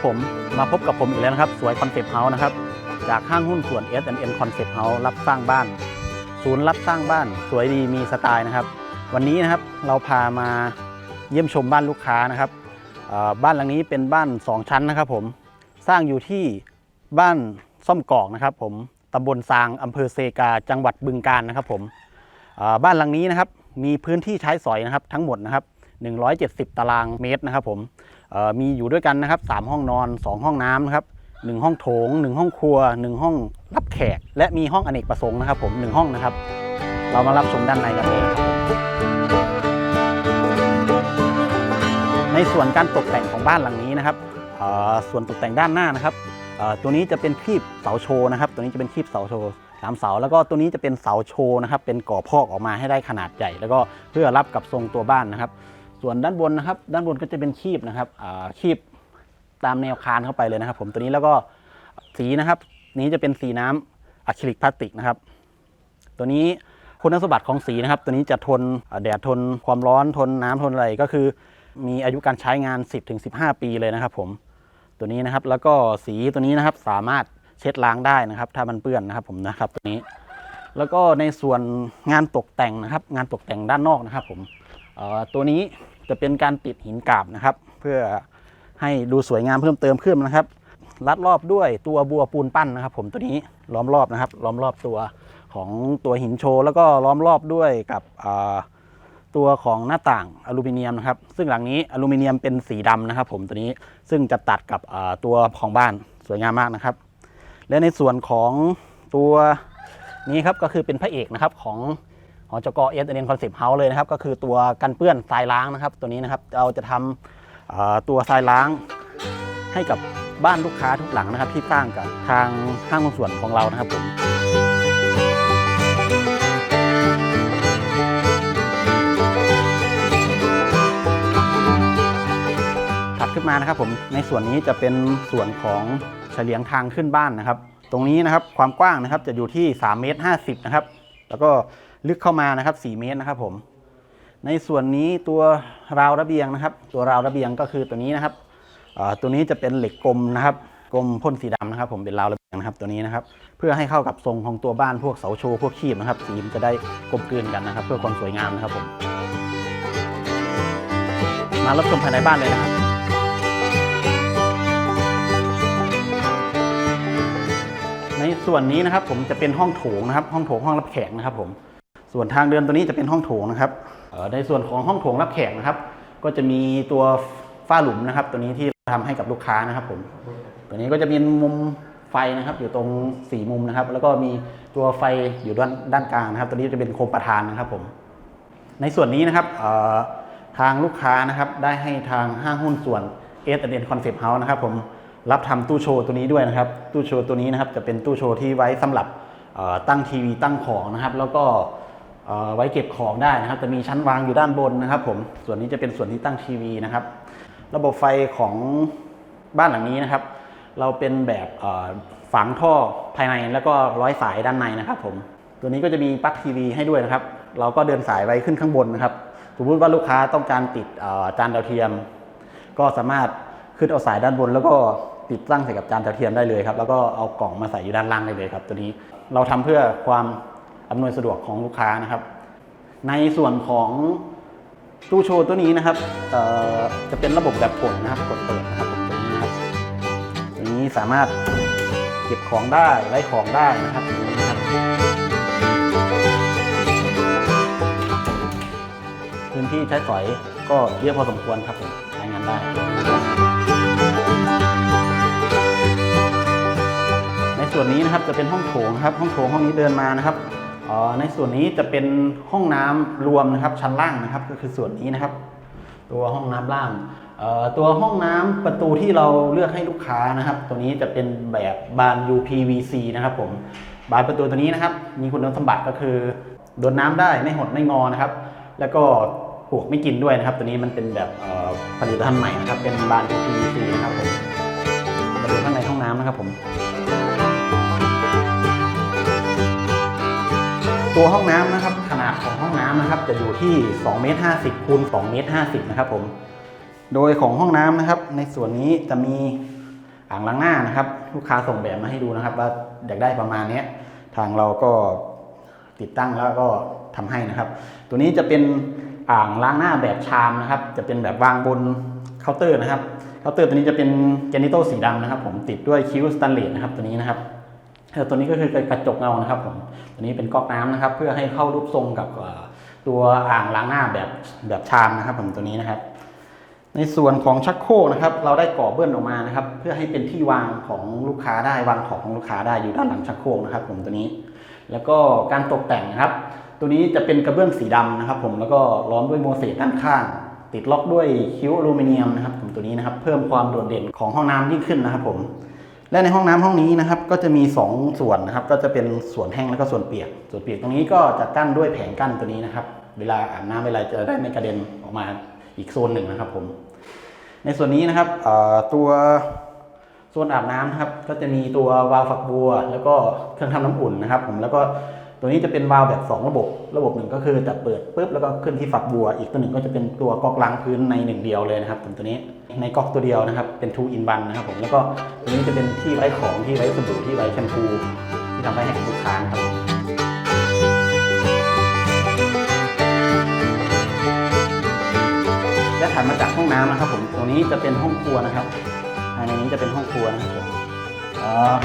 ครับผมมาพบกับผมอีกแล้วนะครับ สวยคอนเซปต์เฮาส์นะครับ จากห้างหุ้นส่วน S&N Concept House รับสร้างบ้าน ศูนย์รับสร้างบ้าน สวยดีมีสไตล์นะครับ วันนี้นะครับเราพามาเยี่ยมชมบ้านลูกค้านะครับบ้านหลังนี้เป็นบ้าน 2 ชั้นนะครับ ผมสร้างอยู่ที่บ้านซ่อมกอกนะครับ ผมตำบลซางอำเภอเซกาจังหวัดบึงกาฬนะครับ ผมบ้านหลังนี้นะครับมีพื้นที่ใช้สอยนะครับ ทั้งหมดนะครับ170 ตารางเมตรนะครับ ผม มีอยู่ด้วยกันนะครับ 3 ห้องนอน 2 ห้องน้ำนะครับ1ห้องโถง 1 ห้องครัว 1 ห้องรับแขก และมีห้องอเนกประสงค์นะครับ ผม 1 ห้องนะครับ เรามารับชมด้านในกันเลยครับในส่วนการตกแต่งของบ้านหลังนี้นะครับส่วนตกแต่งด้านหน้านะครับตัวนี้จะเป็นครีบเสาโชว์นะครับ ตัวนี้จะเป็นครีบเสาโชว์สามเสาแล้วก็ตัวนี้จะเป็นเสาโชว์นะครับ เป็นก่อพอกออกมาให้ได้ขนาดใหญ่ แล้วก็เพื่อรับกับทรงตัวบ้านนะครับ ส่วนด้านบนนะครับ ด้านบนก็จะเป็นคีบนะครับคีบตามแนวคานเข้าไปเลยนะครับ ผมตัวนี้แล้วก็สีนะครับ นี้จะเป็นสีน้ำอะคริลิกพลาสติกนะครับ ตัวนี้คุณสมบัติของสีนะครับ ตัวนี้จะทนแดดทนความร้อนทนน้ำทนอะไรก็คือ มีอายุการใช้งาน 10-15 ปีเลยนะครับ ผมตัวนี้นะครับแล้วก็สีตัวนี้นะครับสามารถเช็ดล้างได้นะครับ ถ้ามันเปื้อนนะครับ ผมนะครับตัวนี้ แล้วก็ในส่วนงานตกแต่งนะครับ งานตกแต่งด้านนอกนะครับ ผม ตัวนี้จะเป็นการติดหินกาบนะครับ เพื่อให้ดูสวยงามเพิ่มเติมขึ้นนะครับ รัดรอบด้วยตัวบัวปูนปั้นนะครับ ผมตัวนี้ล้อมรอบนะครับ ล้อมรอบตัวของตัวหินโชว์แล้วก็ล้อมรอบด้วยกับตัวของหน้าต่างอลูมิเนียมนะครับ ซึ่งหลังนี้อลูมิเนียมเป็นสีดำนะครับ ผมตัวนี้ซึ่งจะตัดกับตัวของบ้านสวยงามมากนะครับ และในส่วนของตัวนี้ครับก็คือเป็นพระเอกนะครับของ หอจกเอสเอ็นคอนเซปต์เฮาส์เลยนะครับ ก็คือตัวกันเปื้อนทรายล้างนะครับ ตัวนี้นะครับเราจะทำอ่าตัวทรายล้างให้กับบ้านลูกค้าทุกหลังนะครับ ที่สร้างกับทางห้างหุ้นส่วนของเรานะครับผมถัดขึ้นมานะครับผมในส่วนนี้จะเป็นส่วนของเฉลียงทางขึ้นบ้านนะครับ ตรงนี้นะครับความกว้างนะครับจะอยู่ที่ 3 เมตร 50 นะครับ แล้วก็ ลึกเข้ามานะครับ 4 เมตรนะครับผม ในส่วนนี้ตัวราวระเบียงนะครับ ตัวราวระเบียงก็คือตัวนี้นะครับตัวนี้จะเป็นเหล็กกลมนะครับกลมพ่นสีดำนะครับ ผมเป็นราวระเบียงนะครับตัวนี้นะครับ เพื่อให้เข้ากับทรงของตัวบ้านพวกเสาโชว์พวกคีบนะครับ สีมันจะได้กลมกลืนกันนะครับ เพื่อความสวยงามนะครับผม มารับชมภายในบ้านเลยนะครับในส่วนนี้นะครับผมจะเป็นห้องโถงนะครับ ห้องโถงห้องรับแขกนะครับผม ส่วนทางเดินตัวนี้จะเป็นห้องโถงนะครับในส่วนของห้องโถงรับแขกนะครับ ก็จะมีตัวฝ้าหลุมนะครับ ตัวนี้ที่ทำให้กับลูกค้านะครับผมตัวนี้ก็จะมีมุมไฟนะครับ อยู่ตรงสี่มุมนะครับ แล้วก็มีตัวไฟอยู่ด้านด้านกลางนะครับ ตัวนี้จะเป็นโคมประธานนะครับผมในส่วนนี้นะครับทางลูกค้านะครับได้ให้ทางห้างหุ้นส่วน S N Concept House นะครับผมรับทำตู้โชว์ตัวนี้ด้วยนะครับ ตู้โชว์ตัวนี้นะครับจะเป็นตู้โชว์ที่ไว้สำหรับตั้งทีวีตั้งของนะครับ แล้วก็ ไว้เก็บของได้นะครับจะมีชั้นวางอยู่ด้านบนนะครับผมส่วนนี้จะเป็นส่วนที่ตั้งทีวีนะครับ ระบบไฟของบ้านหลังนี้นะครับ เราเป็นแบบฝังท่อภายในแล้วก็ร้อยสายด้านในนะครับ ผม ตัวนี้ก็จะมีปลั๊กทีวีให้ด้วยนะครับ เราก็เดินสายไว้ขึ้นข้างบนนะครับสมมติว่าลูกค้าต้องการติดจานดาวเทียม ก็สามารถขึ้นเอาสายด้านบน แล้วก็ติดตั้งใส่กับจานดาวเทียมได้เลยครับแล้วก็เอากล่องมาใส่อยู่ด้านล่างได้เลยครับ ตัวนี้เราทำเพื่อความ อำนวยสะดวกของลูกค้านะครับ ในส่วนของตู้โชว์ตัวนี้นะครับจะเป็นระบบแบบกดนะครับกดเปิดนะครับตัวนี้นะครับตัวนี้สามารถเก็บของได้ไว้ของได้นะครับตัวนี้นะครับพื้นที่ใช้สอยก็เยอะพอสมควรครับผมใช้งานได้ ในส่วนนี้นะครับจะเป็นห้องโถงครับ ห้องโถงห้องนี้เดินมานะครับ ในส่วนนี้จะเป็นห้องน้ำรวมนะครับชั้นล่างนะครับก็คือส่วนนี้นะครับ ตัวห้องน้ำล่างตัวห้องน้ำประตูที่เราเลือกให้ลูกค้านะครับ ตัวนี้จะเป็นแบบบาน UPVC นะครับผมบานประตูตัวนี้นะครับ มีคุณสมบัติก็คือโดนน้ำได้ไม่หดไม่งอนะครับ แล้วก็ปวกไม่กินด้วยนะครับ ตัวนี้มันเป็นแบบผลิตภัณฑ์ใหม่นะครับ เป็นบาน UPVC นะครับผมมาดูข้างในห้องน้ำนะครับผม ตัวห้องน้ำนะครับขนาดของห้องน้ำนะครับ จะอยู่ที่2เมตร50คูณ2เมตร50นะครับผมโดยของห้องน้ำนะครับ ในส่วนนี้จะมีอ่างล้างหน้านะครับ ลูกค้าส่งแบบมาให้ดูนะครับ ว่าอยากได้ประมาณนี้ทางเราก็ติดตั้งแล้วก็ทำให้นะครับ ตัวนี้จะเป็นอ่างล้างหน้าแบบชามนะครับ จะเป็นแบบวางบนเคาน์เตอร์นะครับเคาน์เตอร์ตัวนี้จะเป็นแกนิโตสีดำนะครับ ผมติดด้วยคิ้วสแตนเลสนะครับตัวนี้นะครับ ตัวนี้ก็คือกระจกเงานะครับผมตัวนี้เป็นก๊อกน้ำนะครับ เพื่อให้เข้ารูปทรงกับเอ่อตัวอ่างล้างหน้าแบบแบบชามนะครับ ผมตัวนี้นะครับ ในส่วนของชักโครกนะครับ เราได้ก่อเบื้องออกมานะครับ เพื่อให้เป็นที่วางของลูกค้าได้วางของของลูกค้าได้อยู่ด้านหลังชักโครกนะครับ ผมตัวนี้ แล้วก็การตกแต่งนะครับ ตัวนี้จะเป็นกระเบื้องสีดำนะครับ ผมแล้วก็ล้อมด้วยโมเสกด้านข้างติดล็อกด้วยคิ้วอลูมิเนียมนะครับ ผมตัวนี้นะครับ เพิ่มความโดดเด่นของห้องน้ำยิ่งขึ้นนะครับ ผม และในห้องน้ำห้องนี้นะครับ ก็จะมี 2 ส่วนนะครับ ก็จะเป็นส่วนแห้งแล้วก็ส่วนเปียก ส่วนเปียกตรงนี้ก็จะกั้นด้วยแผงกั้นตัวนี้นะครับ เวลาอาบน้ำเวลาจะได้ไม่กระเด็นออกมาอีกโซนหนึ่งนะครับ ผม ในส่วนนี้นะครับตัวโซนอาบน้ำนะครับ ก็จะมีตัววาล์วฝักบัว แล้วก็เครื่องทำน้ำอุ่นนะครับ ผมแล้วก็ ตัวนี้จะเป็นวาล์วแบบ 2 ระบบ ระบบหนึ่งก็คือจะเปิดปุ๊บแล้วก็ขึ้นที่ฝักบัว อีกตัวหนึ่งก็จะเป็นตัวก๊อกล้างพื้นในหนึ่งเดียวเลยนะครับผมตัวนี้ในก๊อกตัวเดียวนะครับเป็น two in one นะครับผมแล้วก็ตัวนี้จะเป็นที่ไว้ของที่ไว้สบู่ที่ไว้แชมพูที่ทำไว้ให้กับลูกค้าครับและถัดมาจากห้องน้ำนะครับผมตรงนี้จะเป็นห้องครัวนะครับภายในนี้จะเป็นห้องครัวนะครับ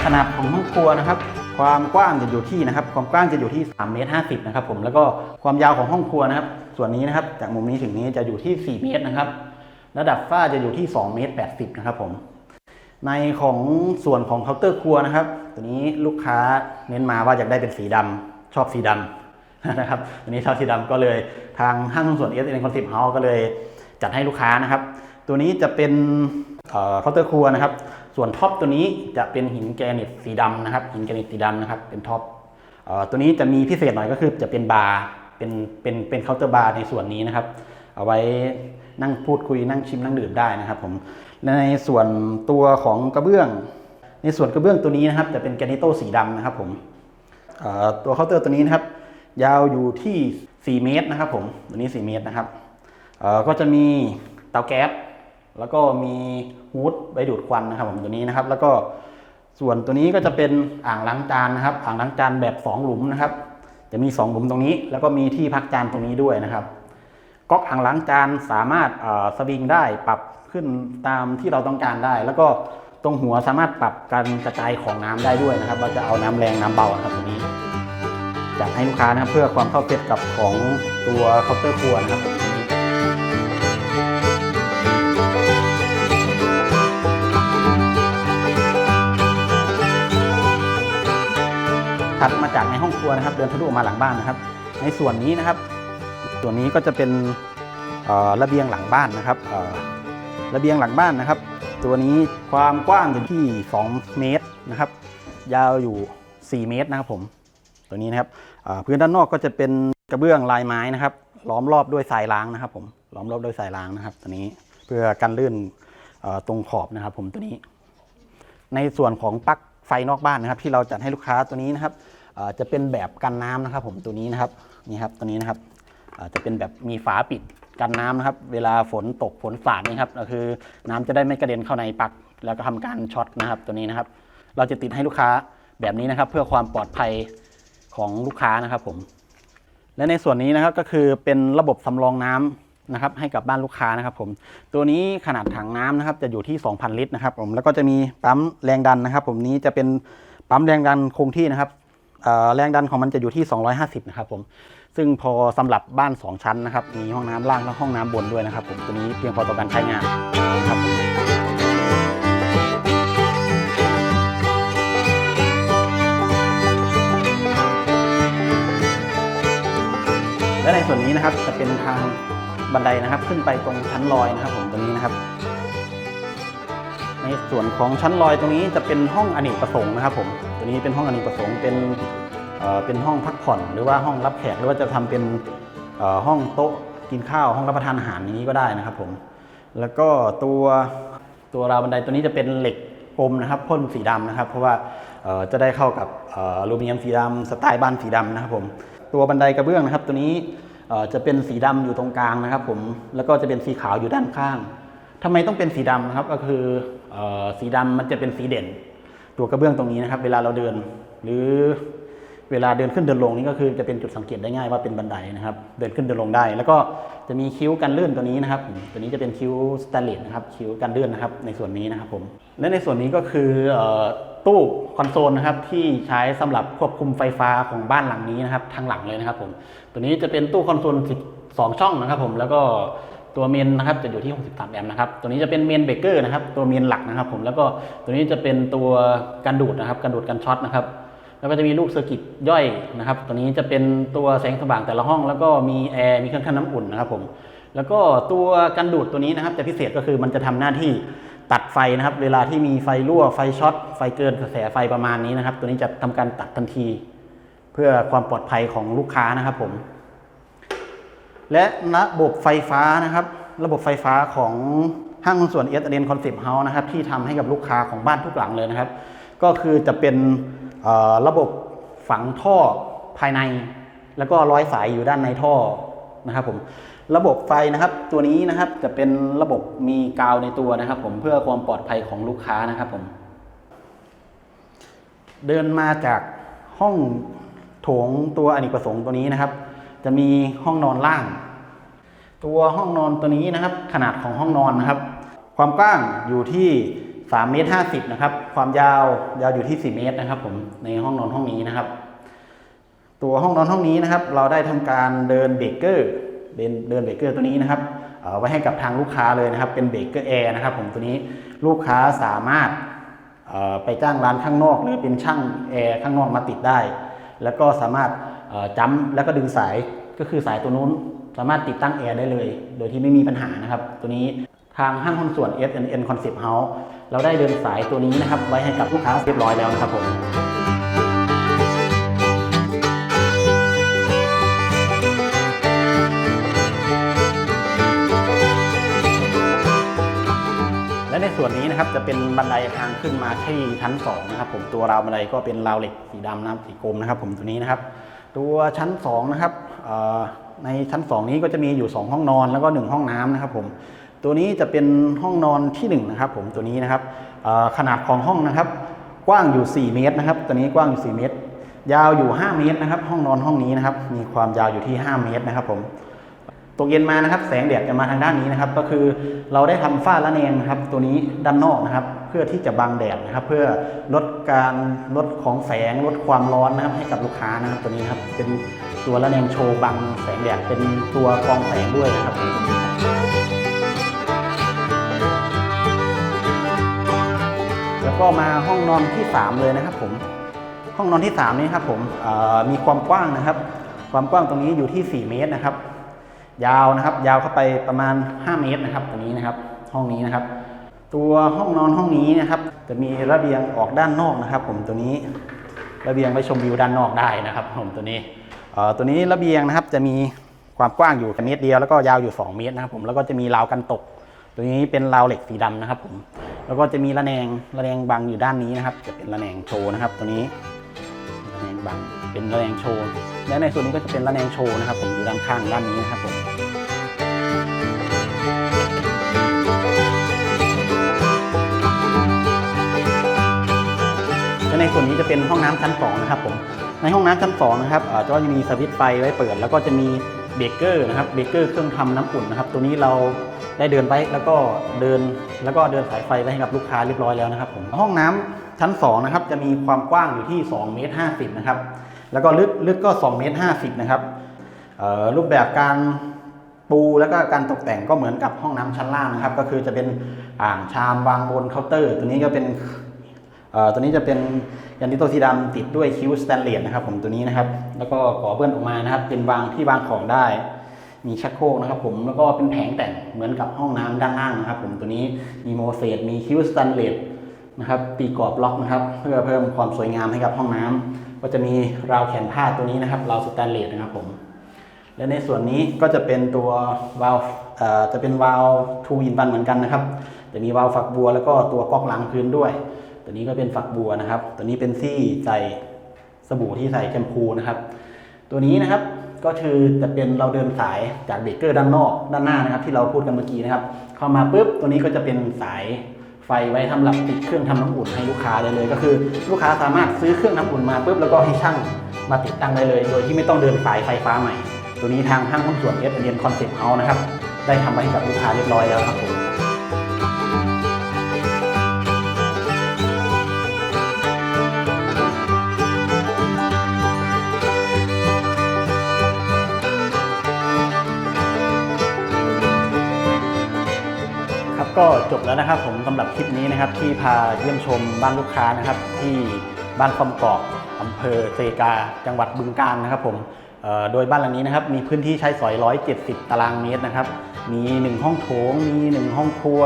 ขนาดของห้องครัวนะครับ ความกว้างจะอยู่ที่นะครับ ความกว้างจะอยู่ที่3เมตร50นะครับผมแล้วก็ความยาวของห้องครัวนะครับ ส่วนนี้นะครับจากมุมนี้ถึงนี้จะอยู่ที่ 4 เมตรนะครับ ระดับฝ้าจะอยู่ที่2เมตร80นะครับผมในของส่วนของเคาน์เตอร์ครัวนะครับ ตัวนี้ลูกค้าเน้นมาว่าอยากได้เป็นสีดำชอบสีดำนะครับตัวนี้ชอบสีดำก็เลยทางห้างส่วนเอสเอ็นคอนเซปต์เฮาส์ก็เลยจัดให้ลูกค้านะครับ ตัวนี้จะเป็นเคาน์เตอร์ครัวนะครับ ส่วนท็อปตัวนี้จะเป็นหินแกรนิตสีดำนะครับ หินแกรนิตสีดำนะครับ เป็นท็อปตัวนี้จะมีพิเศษหน่อยก็คือจะเป็นบาร์ เป็น เป็น เป็นเคาน์เตอร์บาร์ในส่วนนี้นะครับ เอาไว้นั่งพูดคุยนั่งชิมนั่งดื่มได้นะครับผมและในส่วนตัวของกระเบื้อง ในส่วนกระเบื้องตัวนี้นะครับ จะเป็นแกรนิโตสีดำนะครับผมตัวเคาน์เตอร์ตัวนี้นะครับ ยาวอยู่ที่ 4 เมตรนะครับผม ตัวนี้ 4 เมตรนะครับก็จะมีเตาแก๊ส แล้วก็มีฮูดไว้ดูดควันนะครับผมตัวนี้นะครับ แล้วก็ส่วนตัวนี้ก็จะเป็นอ่างล้างจานนะครับ อ่างล้างจานแบบ 2 หลุมนะครับ จะมี 2 หลุมตรงนี้ แล้วก็มีที่พักจานตรงนี้ด้วยนะครับก๊อกอ่างล้างจานสามารถสวิงได้ปรับขึ้นตามที่เราต้องการได้ แล้วก็ตรงหัวสามารถปรับการกระจายของน้ำได้ด้วยนะครับ ว่าจะเอาน้ำแรงน้ำเบาครับตรงนี้จัดให้ลูกค้านะครับเพื่อความเข้าเซ็ตกับของตัวเคาน์เตอร์ครัวนะครับ ถัดมาจากในห้องครัวนะครับ เดินทะลุออกมาหลังบ้านนะครับ ในส่วนนี้นะครับ ส่วนนี้ก็จะเป็นระเบียงหลังบ้านนะครับระเบียงหลังบ้านนะครับ ตัวนี้ความกว้างอยู่ที่ 2 เมตรนะครับ ยาวอยู่ 4 เมตรนะครับผม ตัวนี้นะครับพื้นด้านนอกก็จะเป็นกระเบื้องลายไม้นะครับ ล้อมรอบด้วยทรายล้างนะครับ ผมล้อมรอบด้วยทรายล้างนะครับ ตัวนี้เพื่อกันลื่นตรงขอบนะครับ ผมตัวนี้ ในส่วนของปลั๊ก ไฟนอกบ้านนะครับ ที่เราจัดให้ลูกค้าตัวนี้นะครับจะเป็นแบบกันน้ำนะครับ ผมตัวนี้นะครับนี่ครับตัวนี้นะครับจะเป็นแบบมีฝาปิดกันน้ำนะครับ เวลาฝนตกฝนสาดนี่ครับก็คือน้ำจะได้ไม่กระเด็นเข้าในปลั๊กแล้วก็ทำการช็อตนะครับตัวนี้นะครับ เราจะติดให้ลูกค้าแบบนี้นะครับ เพื่อความปลอดภัยของลูกค้านะครับผมและในส่วนนี้นะครับก็คือเป็นระบบสำรองน้ำ นะครับให้กับบ้านลูกค้านะครับผมตัวนี้ขนาดถังน้ำนะครับจะอยู่ที่ 2,000 ลิตรนะครับผมแล้วก็จะมีปั๊มแรงดันนะครับ ผมนี้จะเป็นปั๊มแรงดันคงที่นะครับแรงดันของมันจะอยู่ที่ 250 นะครับผมซึ่งพอสำหรับบ้าน 2 ชั้นนะครับมีห้องน้ำล่างและห้องน้ำบนด้วยนะครับ ผมตัวนี้เพียงพอต่อการใช้งานครับและในส่วนนี้นะครับจะเป็นทาง บันไดนะครับ ขึ้นไปตรงชั้นลอยนะครับ ผมตัวนี้นะครับ ในส่วนของชั้นลอยตรงนี้จะเป็นห้องอเนกประสงค์นะครับ ผมตัวนี้เป็นห้องอเนกประสงค์เป็นเป็นห้องพักผ่อน หรือว่าห้องรับแขกหรือว่าจะทำเป็นห้องโต๊ะกินข้าวห้องรับประทานอาหารอย่างนี้ก็ได้นะครับ ผม แล้วก็ตัวตัวราวบันไดตัวนี้จะเป็นเหล็กกลมนะครับพ่นสีดำนะครับ เพราะว่าจะได้เข้ากับอลูมิเนียมสีดำสไตล์บ้านสีดำนะครับผมตัวบันไดกระเบื้องนะครับ ตัวนี้ จะเป็นสีดำอยู่ตรงกลางนะครับ ผมแล้วก็จะเป็นสีขาวอยู่ด้านข้างทำไมต้องเป็นสีดำนะครับก็คือออสีดำมันจะเป็นสีเด่น ตัวกระเบื้องตรงนี้นะครับ เวลาเราเดิน หรือ เวลาเดินขึ้นเดินลงนี่ก็คือจะเป็นจุดสังเกตได้ง่ายว่าเป็นบันไดนะครับ เดินขึ้นเดินลงได้ แล้วก็จะมีคิ้วกันลื่นตัวนี้นะครับ ตัวนี้จะเป็นคิ้วสแตนเลสนะครับ คิ้วกันลื่นนะครับ ในส่วนนี้นะครับผม และในส่วนนี้ก็คืออตู้คอนโซลนะครับที่ใช้สำหรับควบคุมไฟฟ้าของบ้านหลังนี้นะครับทางหลังเลยนะครับผมตัวนี้จะเป็นตู้คอนโซล12 ช่องนะครับผมแล้วก็ตัวเมนนะครับจะอยู่ที่ 63 แอมป์นะครับ ตัวนี้จะเป็นเมนเบเกอร์นะครับ ตัวเมนหลักนะครับผม แล้วก็ตัวนี้จะเป็นตัวกันดูดนะครับ กันดูดกันช็อตนะครับ แล้วก็จะมีลูกเซอร์กิตย่อยนะครับ ตัวนี้จะเป็นตัวแสงสว่างแต่ละห้อง แล้วก็มีแอร์มีเครื่องทำน้ำอุ่นนะครับผม แล้วก็ตัวกันดูดตัวนี้นะครับจะพิเศษก็คือมันจะทำหน้าที่ตัดไฟนะครับ เวลาที่มีไฟรั่วไฟช็อตไฟเกินกระแสไฟประมาณนี้นะครับ ตัวนี้จะทำการตัดทันที เพื่อความปลอดภัยของลูกค้านะครับผม และระบบไฟฟ้านะครับ ระบบไฟฟ้าของห้างส่วนเอสเดนคอนเซปต์เฮาส์นะครับที่ทำให้กับลูกค้าของบ้านทุกหลังเลยนะครับ ก็คือจะเป็น ระบบฝังท่อภายใน แล้วก็ร้อยสายอยู่ด้านในท่อนะครับผมระบบไฟนะครับตัวนี้นะครับจะเป็นระบบมีกาวในตัวนะครับ ผมเพื่อความปลอดภัยของลูกค้านะครับผม เดินมาจากห้องโถงตัวอเนกประสงค์ตัวนี้นะครับ จะมีห้องนอนล่าง ตัวห้องนอนตัวนี้นะครับ ขนาดของห้องนอนนะครับ ความกว้างอยู่ที่ 3เมตร50นะครับ ความยาวยาวอยู่ที่ 4 เมตรนะครับ ผมในห้องนอนห้องนี้นะครับ ตัวห้องนอนห้องนี้นะครับ เราได้ทำการเดินเบรกเกอร์เดินเดินเบรกเกอร์ตัวนี้นะครับไว้ให้กับทางลูกค้าเลยนะครับ เป็นเบรกเกอร์แอร์นะครับ ผมตัวนี้ลูกค้าสามารถไปจ้างร้านข้างนอก หรือเป็นช่างแอร์ข้างนอกมาติดได้ แล้วก็สามารถจัมแล้วก็ดึงสายก็คือสายตัวนู้นสามารถติดตั้งแอร์ได้เลย โดยที่ไม่มีปัญหานะครับ ตัวนี้ทางห้างหุ้นส่วน S&N Concept House เราได้เดินสายตัวนี้นะครับ ไว้ให้กับลูกค้าเรียบร้อยแล้วนะครับผมและในส่วนนี้นะครับจะเป็นบันไดทางขึ้นมาที่ชั้น2นะครับผมตัวราวบันไดก็เป็นราวเหล็กสีดำนะครับสีกรมนะครับ ผมตัวนี้นะครับ ตัวชั้น2นะครับในชั้น 2 นี้ก็จะมีอยู่ 2 ห้องนอนแล้วก็ 1 ห้องน้ำนะครับผม ตัวนี้จะเป็นห้องนอนที่1นะครับผมตัวนี้นะครับขนาดของห้องนะครับ กว้างอยู่ 4 เมตรนะครับ ตัวนี้กว้างอยู่ 4 เมตร ยาวอยู่ 5 เมตรนะครับ ห้องนอนห้องนี้นะครับ มีความยาวอยู่ที่ 5 เมตรนะครับผมตกเย็นมานะครับ แสงแดดจะมาทางด้านนี้นะครับ ก็คือเราได้ทำฝ้าละแนงนะครับ ตัวนี้ด้านนอกนะครับ เพื่อที่จะบังแดดนะครับ เพื่อลดการลดของแสงลดความร้อนนะครับ ให้กับลูกค้านะครับ ตัวนี้ครับเป็นตัวละแนงโชว์บังแสงแดดเป็นตัวกรองแสงด้วยนะครับ ก็มาห้องนอนที่ 3 เลยนะครับผมห้องนอนที่ 3 นี้ครับผมมีความกว้างนะครับ ความกว้างตรงนี้อยู่ที่ 4 เมตรนะครับ ยาวนะครับ ยาวเข้าไปประมาณ 5 เมตรนะครับตรงนี้นะครับ ห้องนี้นะครับ ตัวห้องนอนห้องนี้นะครับ จะมีระเบียงออกด้านนอกนะครับ ผมตัวนี้ระเบียงไว้ชมวิวด้านนอกได้นะครับ ผมตัวนี้ตัวนี้ระเบียงนะครับจะมีความกว้างอยู่เมตรเดียวแล้วก็ยาวอยู่ 2 เมตรนะครับผมแล้วก็จะมีราวกันตก ตัวนี้เป็นราวเหล็กสีดำนะครับผม แล้วก็จะมีระแนงระแนงบังอยู่ด้านนี้นะครับ จะเป็นระแนงโชว์นะครับ ตัวนี้ระแนงบังเป็นระแนงโชว์ และในส่วนนี้ก็จะเป็นระแนงโชว์นะครับ ผมอยู่ด้านข้างด้านนี้นะครับผมและในส่วนนี้จะเป็นห้องน้ำชั้น2นะครับผมในห้องน้ำชั้น2นะครับก็จะมีสวิตช์ไฟไว้เปิด แล้วก็จะมีเบเกอร์นะครับเบเกอร์เครื่องทำน้ำอุ่นนะครับ ตัวนี้เรา ได้เดินไปแล้วก็เดินแล้วก็เดินสายไฟไว้ให้กับลูกค้าเรียบร้อยแล้วนะครับผมห้องน้ำชั้น2นะครับจะมีความกว้างอยู่ที่2เมตร50นะครับแล้วก็ลึกลึกก็2เมตร50นะครับรูปแบบการปูแล้วก็การตกแต่งก็เหมือนกับห้องน้ำชั้นล่างนะครับ ก็คือจะเป็นอ่างชามวางบนเคาน์เตอร์ ตัวนี้ก็เป็นตัวนี้จะเป็นยันดิโตสีดำติดด้วยคิ้วสแตนเลสนะครับผมตัวนี้นะครับ แล้วก็ก่อเบื้องออกมานะครับ เป็นวางที่วางของได้ มีชักโครกนะครับผมแล้วก็เป็นแผงแต่งเหมือนกับห้องน้ำด้านล่างนะครับ ผมตัวนี้มีโมเสสมีคิวสแตนเลสนะครับตีกรอบล็อกนะครับ เพื่อเพิ่มความสวยงามให้กับห้องน้ำก็จะมีราวแขนผ้าตัวนี้นะครับราวสแตนเลสนะครับผมและในส่วนนี้ก็จะเป็นตัววาล์วจะเป็นวาล์วทูอินวันเหมือนกันนะครับจะมีวาล์วฝักบัวแล้วก็ตัวก๊อกล้างพื้นด้วย ตัวนี้ก็เป็นฝักบัวนะครับ ตัวนี้เป็นซี่ใส่สบู่ที่ใส่แชมพูนะครับ ตัวนี้นะครับ ก็คือจะเป็นเราเดินสายจากเบรกเกอร์ด้านนอกด้านหน้านะครับ ที่เราพูดกันเมื่อกี้นะครับ เข้ามาปุ๊บตัวนี้ก็จะเป็นสายไฟไว้สำหรับติดเครื่องทำน้ำอุ่นให้ลูกค้าได้เลย ก็คือลูกค้าสามารถซื้อเครื่องน้ำอุ่นมาปุ๊บแล้วก็ให้ช่างมาติดตั้งได้เลย โดยที่ไม่ต้องเดินสายไฟฟ้าใหม่ ตัวนี้ทางห้างหุ้นส่วนเอสเอ็นคอนเซ็ปต์เฮานะครับได้ทำไว้ให้กับลูกค้าเรียบร้อยแล้วครับผม ก็จบแล้วนะครับผมสำหรับคลิปนี้นะครับที่พาเยี่ยมชมบ้านลูกค้านะครับ ที่บ้านคอมกอกอำเภอเซกา จังหวัดบึงกาฬนะครับผมโดยบ้านหลังนี้นะครับมีพื้นที่ใช้สอย 170 ตารางเมตรนะครับ มี 1 ห้องโถง มี 1 ห้องครัว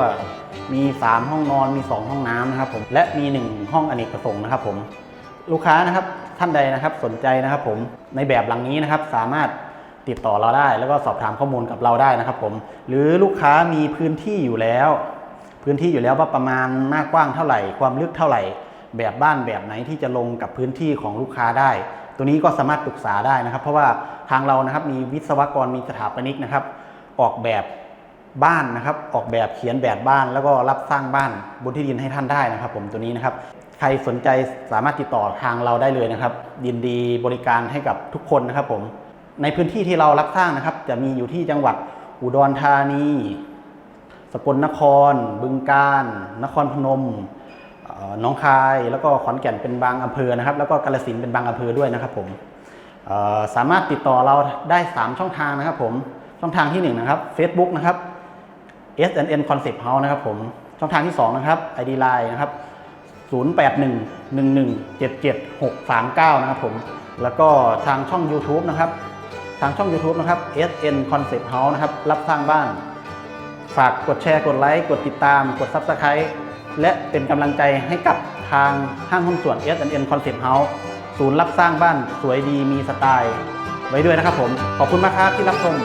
มี 3 ห้องนอน มี 2 ห้องน้ำนะครับผมและมี 1 ห้องอเนกประสงค์นะครับผมลูกค้านะครับท่านใดนะครับสนใจนะครับผมในแบบหลังนี้นะครับสามารถ ติดต่อเราได้ แล้วก็สอบถามข้อมูลกับเราได้นะครับผม หรือลูกค้ามีพื้นที่อยู่แล้ว พื้นที่อยู่แล้วว่าประมาณหน้ากว้างเท่าไหร่ ความลึกเท่าไหร่ แบบบ้านแบบไหนที่จะลงกับพื้นที่ของลูกค้าได้ ตัวนี้ก็สามารถปรึกษาได้นะครับ เพราะว่าทางเรานะครับมีวิศวกรมีสถาปนิกนะครับ ออกแบบบ้านนะครับ ออกแบบเขียนแบบบ้าน แล้วก็รับสร้างบ้านบนที่ดินให้ท่านได้นะครับ ผมตัวนี้นะครับใครสนใจสามารถติดต่อทางเราได้เลยนะครับยินดีบริการให้กับทุกคนนะครับผม ในพื้นที่ที่เรารับสร้างนะครับ จะมีอยู่ที่จังหวัดอุดรธานี สกลนคร บึงกาฬนครพนมหน้องคาย แล้วก็ขอนแก่นเป็นบางอำเภอนะครับ แล้วก็กาฬสินธุ์เป็นบางอำเภอด้วยนะครับผมสามารถติดต่อเราได้ 3 ช่องทางนะครับผมช่องทางที่ 1 นะครับ Facebook นะครับ SNN Concept House นะครับผมช่องทางที่ 2 นะครับ ID Line นะครับ 0811177639 นะครับผมแล้วก็ทางช่อง YouTube นะครับ ทางช่อง YouTube นะครับ SN Concept House นะครับ รับสร้างบ้าน ฝากกดแชร์ กดไลค์ กดติดตาม กด Subscribe และเป็นกำลังใจให้กับทางห้างหุ้นส่วน S&N Concept House ศูนย์รับสร้างบ้านสวยดีมีสไตล์ ไว้ด้วยนะครับผม ขอบคุณมากครับที่รับชม